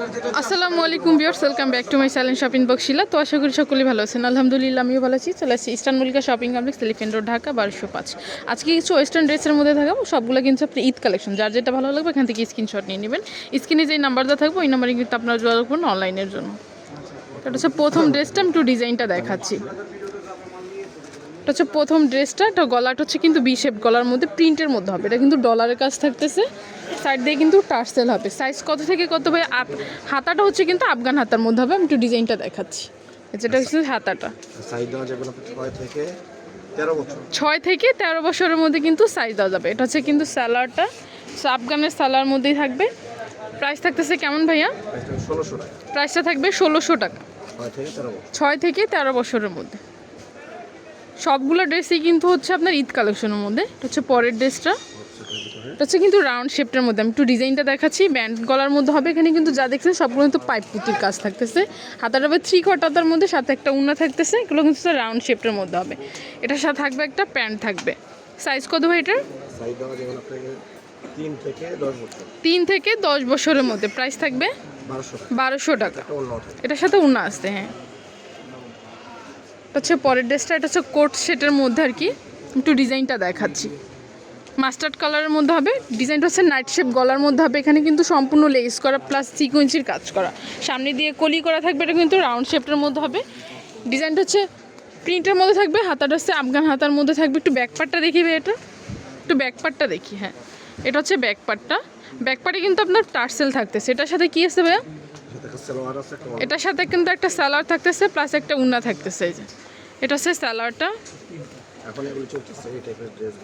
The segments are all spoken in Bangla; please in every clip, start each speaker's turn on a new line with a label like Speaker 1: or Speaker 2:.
Speaker 1: আসসালামু আলাইকুম viewers welcome back to my silent shopping বক্সিলা তো আশা করি সকলেই ভালো আছেন। আলহামদুলিল্লাহ, আমিও ভালো আছি। চলে আসছি eastern Mallika shopping complex elephant road Dhaka, বারোশো পাঁচ। আজকে কিছু ওয়েস্টার্ন ড্রেসের মধ্যে থাকব সবগুলো কিন্তু আপনি ঈদ কালেকশন যার যেটা ভালো লাগবে, এখান থেকে স্ক্রিনশট নিয়ে নেবেন। স্ক্রিনে যে নাম্বারটা থাকবে, ওই নাম্বারে কিন্তু আপনারা যোগাযোগ করুন অনলাইনের জন্য। এটা হচ্ছে প্রথম ড্রেসটা আমি একটু ডিজাইনটা দেখাচ্ছি। এটা হচ্ছে প্রথম ড্রেসটা এটা গলাটা হচ্ছে কিন্তু বি শেপ গলার মধ্যে প্রিন্টের মধ্যে হবে। এটা কিন্তু ডলারের কাজ থাকতেছে। সাইড দিয়ে কিন্তু টার্সেল হবে। সাইজ কত থেকে কত ভাই? আপ হাতাটা হচ্ছে কিন্তু আফগান হাতার মধ্যে হবে। আমি একটু ডিজাইনটা দেখাচ্ছি। যেটা হচ্ছে হাতাটা।
Speaker 2: সাইজ দেওয়া যাবে ছয় থেকে
Speaker 1: ছয় থেকে তেরো বছরের মধ্যে কিন্তু সাইজ দেওয়া যাবে। এটা হচ্ছে কিন্তু স্যালাডটা আফগানের স্যালার মধ্যেই থাকবে। প্রাইস থাকতেছে কেমন ভাইয়া? প্রাইসটা থাকবে ষোলোশো টাকা।
Speaker 2: ছয় থেকে তেরো
Speaker 1: বছরের মধ্যে। সবগুলো ড্রেসই কিন্তু হচ্ছে আপনার ঈদ কালেকশনের মধ্যে। এটা হচ্ছে পরের ড্রেসটা। এটা হচ্ছে কিন্তু রাউন্ড শেপটার মধ্যে। আমি একটু ডিজাইনটা দেখাচ্ছি। ব্যান্ড গলার মধ্যে হবে। এখানে কিন্তু যা দেখছেন সবগুলো কিন্তু পাইপ পুতির কাজ থাকতেছে। হাতার হবে থ্রি কটাতার মধ্যে সাথে একটা উন্না থাকতেছে। এগুলো কিন্তু রাউন্ড শেপটার মধ্যে হবে। এটার সাথে থাকবে একটা প্যান্ট থাকবে। সাইজ কত ভাই এটার?
Speaker 2: তিন থেকে দশ
Speaker 1: বছরের মধ্যে। প্রাইস থাকবে
Speaker 2: বারোশো টাকা।
Speaker 1: এটার সাথে উন্না আসতে হ্যাঁ। হচ্ছে পরের ড্রেসটা, এটা হচ্ছে কোট সেটের মধ্যে আর কি। একটু ডিজাইনটা দেখাচ্ছি। মাস্টার্ড কালারের মধ্যে হবে, ডিজাইনটা হচ্ছে নাইট শেপ গলার মধ্যে হবে। এখানে কিন্তু সম্পূর্ণ লেস করা প্লাস সিকোয়েন্সির কাজ করা। সামনে দিয়ে কলি করা থাকবে, এটা কিন্তু রাউন্ড শেপটার মধ্যে হবে। ডিজাইনটা হচ্ছে প্রিন্টের মধ্যে থাকবে, হাতাটা হচ্ছে আফগান হাতার মধ্যে থাকবে। একটু ব্যাক পার্টটা দেখিবে এটা? একটু ব্যাক পার্টটা দেখি হ্যাঁ। এটা হচ্ছে ব্যাক পার্টটা ব্যাক পার্টে কিন্তু আপনার টার্সেল থাকতেছে। এটার সাথে কী আছে ভাইয়া? এটার সাথে কিন্তু একটা স্যালাড থাকতেছে প্লাস একটা উন্না থাকতেছে এই যে। এটা হচ্ছে স্যালাডটা
Speaker 2: এখন এগুলো চলতেছে এই টাইপের ড্রেস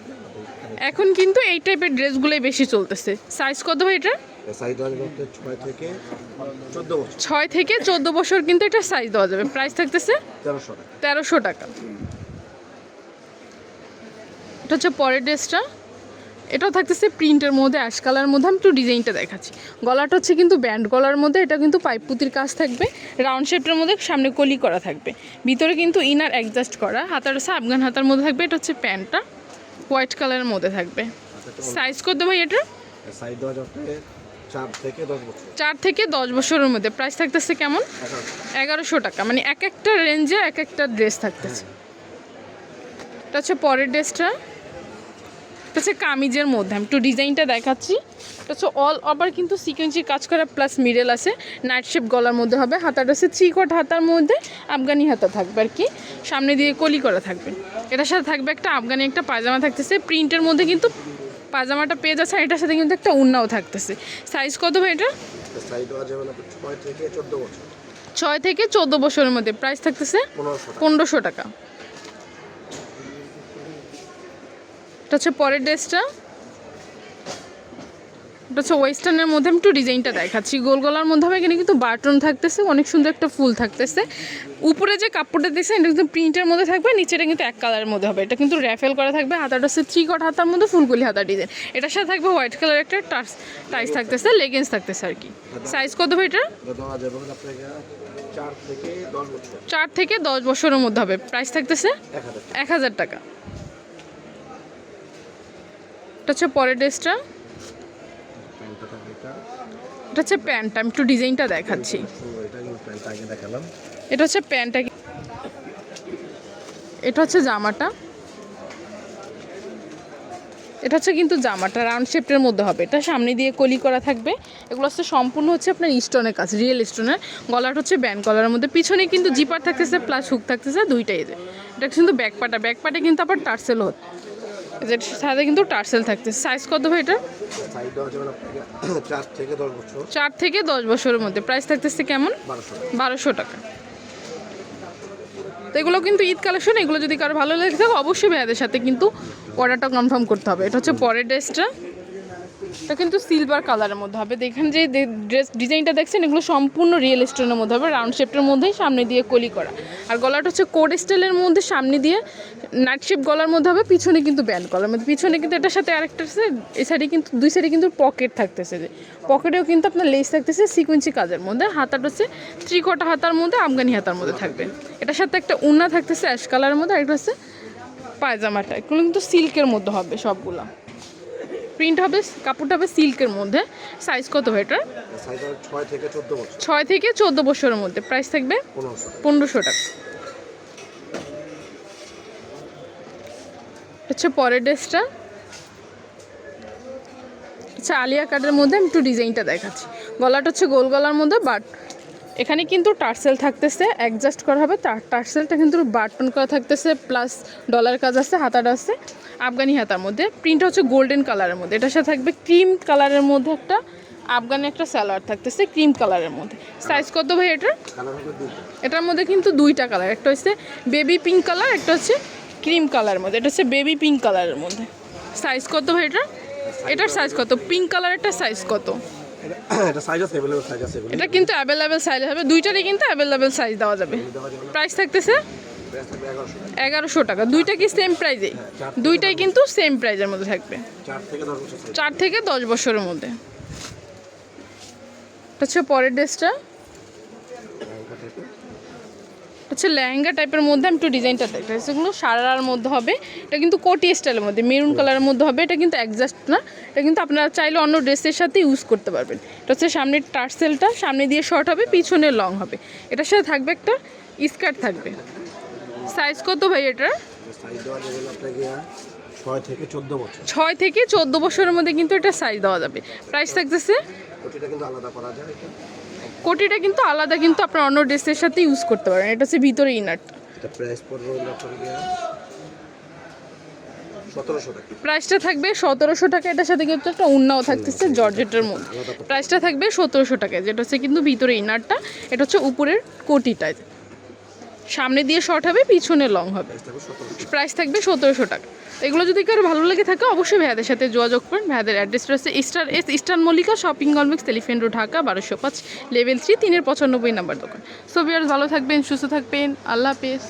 Speaker 1: এখন কিন্তু এই টাইপের ড্রেসগুলোই বেশি চলতেছে। সাইজ কত ভাই এটা
Speaker 2: ছয় থেকে চোদ্দ বছর।
Speaker 1: কিন্তু এটা সাইজ দেওয়া যাবে। প্রাইস থাকতেছে
Speaker 2: তেরোশো টাকা।
Speaker 1: এটা হচ্ছে পরের ড্রেসটা এটাও থাকতেছে প্রিন্টের মধ্যে অ্যাশ কালার মধ্যে আমি একটু ডিজাইনটা দেখাচ্ছি। গলাটা হচ্ছে কিন্তু ব্যান্ড গলার মধ্যে এটা কিন্তু পাইপ পুতির কাজ থাকবে রাউন্ড শেপটার মধ্যে সামনে কলি করা থাকবে। ভিতরে কিন্তু ইনার অ্যাডজাস্ট করা হাতার হচ্ছে আফগান হাতার মধ্যে থাকবে এটা হচ্ছে প্যান্টটা হোয়াইট কালারের মধ্যে থাকবে। সাইজ করতে ভাই এটা
Speaker 2: চার থেকে দশ
Speaker 1: বছরের। মধ্যে প্রাইস থাকতেছে কেমন?
Speaker 2: এগারোশো।
Speaker 1: এগারোশো টাকা মানে এক একটা রেঞ্জে এক একটা ড্রেস থাকতেছে। এটা হচ্ছে পরের ড্রেসটা এটা হচ্ছে কামিজের মধ্যে আমি একটু ডিজাইনটা দেখাচ্ছি। এটা হচ্ছে অল ওভার কিন্তু সিকোয়েন্সির কাজ করা প্লাস মিডল আছে। নাইট শেপ গলার মধ্যে হবে হাতাটা হচ্ছে থ্রি কট হাতার মধ্যে আফগানি হাতা থাকবে আর কি। সামনে দিয়ে কলি করা থাকবে। এটার সাথে থাকবে একটা আফগানি একটা পায়জামা থাকতেছে। প্রিন্টের মধ্যে কিন্তু পাজামাটা পেয়ে যাচ্ছে আর এটার সাথে কিন্তু একটা উন্নাও থাকতেছে। সাইজ কত ভাই এটা?
Speaker 2: ছয় থেকে চোদ্দ
Speaker 1: বছরের মধ্যে। প্রাইস থাকতেছে
Speaker 2: পনেরোশো টাকা
Speaker 1: পনেরোশো টাকা এটা হচ্ছে পরের ড্রেসটা। এটা হচ্ছে ওয়েস্টার্নের মধ্যে আমি একটু ডিজাইনটা দেখাচ্ছি। গোল গলার মধ্যে হবে এখানে কিন্তু বাটন থাকতেছে অনেক সুন্দর একটা ফুল থাকতেছে। উপরে যে কাপড়টা দেখছেন এটা কিন্তু প্রিন্টের মধ্যে থাকবে নিচেটা কিন্তু এক কালারের মধ্যে হবে। এটা কিন্তু র্যাফেল করা থাকবে হাতাটা হচ্ছে থ্রি কট হাতার মধ্যে ফুলগুলি হাতা ডিজাইন এটার সাথে থাকবে হোয়াইট কালার একটা টার্স টাইস থাকতেছে লেগেন্স থাকতেছে আর কি। সাইজ কত ভাই এটা
Speaker 2: চার থেকে দশ
Speaker 1: বছরের মধ্যে হবে। প্রাইস থাকতেছে
Speaker 2: এক হাজার
Speaker 1: টাকা। এটা হচ্ছে পরের ড্রেসটা।
Speaker 2: এটা
Speaker 1: হচ্ছে প্যান্টটা আমি একটু ডিজাইনটা দেখাচ্ছি।
Speaker 2: এটা
Speaker 1: হচ্ছে প্যান্টটা এটা হচ্ছে জামাটা। এটা হচ্ছে কিন্তু জামাটা, রাউন্ড শেপের মধ্যে হবে। এটা সামনে দিয়ে কলি করা থাকবে। এগুলো হচ্ছে সম্পূর্ণ হচ্ছে আপনার স্টোনের কাজ, রিয়েল স্টোনের। গলাটা হচ্ছে ব্যান্ড গলার মধ্যে। পিছনে কিন্তু জিপার থাকতেছে, প্লাস হুক থাকতেছে, দুইটাই এটা কিন্তু ব্যাক পাটা ব্যাক পাটে কিন্তু আবার টার্সেল হচ্ছে সাথে কিন্তু টার্সেল থাকছে। সাইজ কত ভাই এটা
Speaker 2: চার থেকে দশ
Speaker 1: বছরের মধ্যে। প্রাইস থাকতেছে কেমন?
Speaker 2: বারোশো
Speaker 1: টাকা। তো এগুলো কিন্তু ঈদ কালেকশন, এগুলো যদি কারও ভালো লেগে থাকে, অবশ্যই ভাইয়াদের সাথে কিন্তু অর্ডারটা কনফার্ম করতে হবে। এটা হচ্ছে পরের ড্রেসটা এটা কিন্তু সিলভার কালারের মধ্যে হবে। দেখেন যে ড্রেস ডিজাইনটা দেখছেন, এগুলো সম্পূর্ণ রিয়েল স্টোনের মধ্যে হবে রাউন্ড শেপটার মধ্যেই সামনে দিয়ে কলি করা। আর গলাটা হচ্ছে কোড স্টাইলের মধ্যে সামনে দিয়ে নাইট শেপ গলার মধ্যে হবে, পিছনে কিন্তু ব্যান্ড গলার মধ্যে। পিছনে কিন্তু এটার সাথে আরেকটা আছে এই সাইডে কিন্তু দুই সাইডে কিন্তু পকেট থাকতেছে যে। পকেটেও কিন্তু আপনার লেস থাকতেছে সিকুয়েন্সি কাজের মধ্যে। হাতাটা হচ্ছে ত্রিকটা হাতার মধ্যে আফগানি হাতার মধ্যে থাকবে। এটার সাথে একটা উন্না থাকতেছে অ্যাশ কালারের মধ্যে, আর একটা হচ্ছে পায়জামাটা। এগুলো কিন্তু সিল্কের মধ্যে হবে সবগুলা। প্রিন্ট হবে কাপড়টা হবে সিল্কের মধ্যে। সাইজ কত ভাই
Speaker 2: এটা ছয় থেকে চোদ্দ
Speaker 1: বছরের মধ্যে। প্রাইস থাকবে
Speaker 2: পনেরোশো
Speaker 1: টাকা। হচ্ছে পরের ড্রেসটা। আচ্ছা আলিয়া কাটের মধ্যে আমি একটু ডিজাইনটা দেখাচ্ছি। গলাটা হচ্ছে গোল গলার মধ্যে বাট এখানে কিন্তু টার্সেল থাকতেছে অ্যাডজাস্ট করা হবে। তার টার্সেলটা কিন্তু বাটন করা থাকতেছে প্লাস ডলার কাজ আছে, হাতাটা আছে, আফগানি হাতার মধ্যে। প্রিন্টটা হচ্ছে গোল্ডেন কালারের মধ্যে। এটার সাথে থাকবে ক্রিম কালারের মধ্যে একটা আফগানি একটা স্যালোয়ার থাকতেছে ক্রিম কালারের মধ্যে। সাইজ কত ভাই এটার? এটার মধ্যে কিন্তু দুইটা কালার একটা হচ্ছে বেবি পিঙ্ক কালার একটা হচ্ছে ক্রিম কালারের মধ্যে। এটা হচ্ছে বেবি পিঙ্ক কালারের মধ্যে। সাইজ কত ভাই এটা এটার সাইজ কত? পিঙ্ক কালারেরটা সাইজ কত?
Speaker 2: এটা- এটা সাইজ আছে অ্যাভেলেবল সাইজ আছে
Speaker 1: এটা কিন্তু অ্যাভেলেবেল সাইজ হবে দুইটারই কিন্তু অ্যাভেলেবেল সাইজ দেওয়া যাবে। প্রাইস থাকতেছে
Speaker 2: এগারোশো টাকা।
Speaker 1: দুইটা কি সেম প্রাইজে দুইটাই কিন্তু সেম প্রাইজের মধ্যে থাকবে।
Speaker 2: চার থেকে দশ
Speaker 1: বছরের মধ্যে। হচ্ছে পরের ড্রেসটা। হচ্ছে লেহেঙ্গা টাইপের মধ্যে আমি একটু ডিজাইনটা দেখতে সেগুলো সারার মধ্যে হবে। এটা কিন্তু কোটি স্টাইলের মধ্যে মেরুন কালারের মধ্যে হবে। এটা কিন্তু অ্যাডজাস্ট না। এটা কিন্তু আপনারা চাইলে অন্য ড্রেসের সাথে ইউজ করতে পারবেন। এটা হচ্ছে সামনের টার্সেলটা সামনে দিয়ে শর্ট হবে পিছনে লং হবে। এটার সাথে থাকবে একটা স্কার্ট থাকবে। সাইজ কত ভাই এটার?
Speaker 2: আপনাকে ছয় থেকে চোদ্দ
Speaker 1: বছরের মধ্যে কিন্তু এটা সাইজ দেওয়া যাবে। প্রাইস থাকতেছে?
Speaker 2: আলাদা করা যায়। এটা
Speaker 1: কোটিটা কিন্তু আলাদা কিন্তু আপনার অন্য ড্রেসের সাথে ইউজ করতে পারেন। এটা হচ্ছে ভিতরে ইনারটা প্রাইসটা থাকবে সতেরোশো টাকা এটার সাথে কিন্তু একটা উন্নাও থাকতেছে জর্জেটের মধ্যে। প্রাইসটা থাকবে সতেরোশো টাকা যেটা হচ্ছে কিন্তু ভিতরে ইনারটা এটা হচ্ছে উপরের কোটিটা সামনে দিয়ে শর্ট হবে, পিছনে লং হবে।
Speaker 2: প্রাইস থাকবে সতেরোশো
Speaker 1: টাকা। এগুলো যদি কারও ভালো লেগে থাকে, অবশ্যই ভেয়াদের সাথে যোগাযোগ করুন। ভেয়াদের অ্যাড্রেসটা হচ্ছে ইস্টার S eastern Mallika shopping complex elephant road Dhaka বারোশো পাঁচ লেভেল থ্রি তিনের পঁচানব্বই নাম্বার দোকান। সো আর ভালো থাকবেন, সুস্থ থাকবেন, আল্লাহ হাফেজ।